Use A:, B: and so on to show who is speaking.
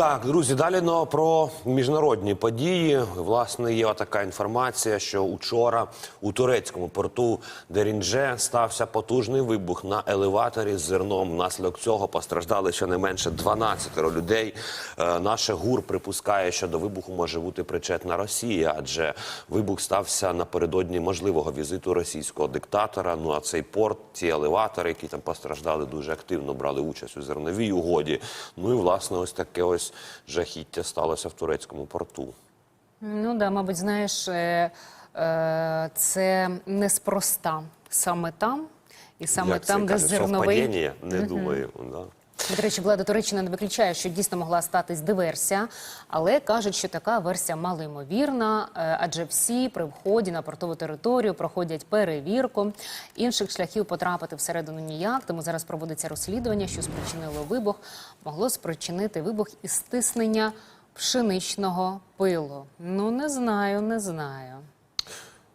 A: Так, друзі, далі но про міжнародні події. Власне, є така інформація, що учора у турецькому порту Деріндже стався потужний вибух на елеваторі з зерном. Внаслідок цього постраждали щонайменше 12 людей. Е, Наше ГУР припускає, що до вибуху може бути причетна Росія, адже вибух стався напередодні можливого візиту російського диктатора. Ну а цей порт, ці елеватори, які там постраждали, дуже активно брали участь у зерновій угоді. Ну і власне, ось таке ось жахіття сталося в турецькому порту.
B: Ну да, мабуть, знаєш, е, е, це неспроста саме там, і саме
A: Як це
B: там, де
A: кажуть,
B: зерновий.
A: Не думаю. Да.
B: До речі, влада Туреччини не виключає, що дійсно могла статись диверсія, але кажуть, що така версія малоймовірна, е, адже всі при вході на портову територію проходять перевірку. Інших шляхів потрапити всередину ніяк. Тому зараз проводиться розслідування, що спричинило вибух, могло спричинити вибух із стиснення пшеничного пилу. Ну не знаю, не знаю.